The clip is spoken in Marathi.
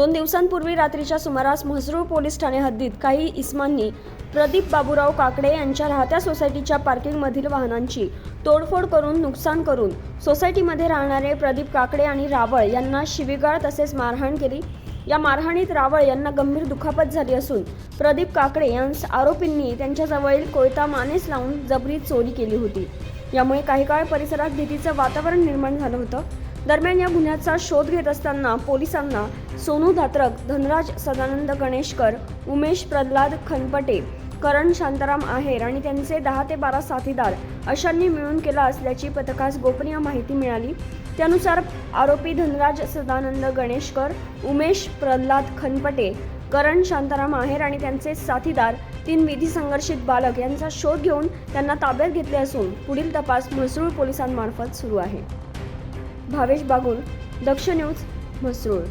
दोन दिवसांपूर्वी रात्रीच्या सुमारास म्हसरूळ पोलीस ठाणे हद्दीत काही इस्मांनी प्रदीप बाबूराव काकडे यांच्या राहत्या सोसायटीच्या पार्किंगमधील वाहनांची तोडफोड करून नुकसान करून सोसायटीमध्ये राहणारे प्रदीप काकडे आणि रावळ यांना शिवीगाळ तसेच मारहाण केली. या मारहाणीत रावळ यांना गंभीर दुखापत झाली असून प्रदीप काकडे यांस आरोपींनी त्यांच्याजवळील कोयता मानेस लावून जबरी चोरी केली होती. यामुळे काही काळ परिसरात भीतीचं वातावरण निर्माण झालं होतं. दरम्यान या गुन्ह्याचा शोध घेत असताना पोलिसांना सोनू धात्रक धनराज सदानंद गणेशकर उमेश प्रल्हाद खनपटे करण शांताराम आहेर आणि त्यांचे दहा ते बारा साथीदार अशांनी मिळून केला असल्याची पथकास गोपनीय माहिती मिळाली. त्यानुसार आरोपी धनराज सदानंद गणेशकर उमेश प्रल्हाद खनपटे करण शांताराम आहेर आणि त्यांचे साथीदार तीन विधी संघर्षित बालक यांचा शोध घेऊन त्यांना ताब्यात घेतले असून पुढील तपास म्हसरूळ पोलिसांमार्फत सुरू आहे. भावेश बागुल दक्ष न्यूज म्हसरूळ.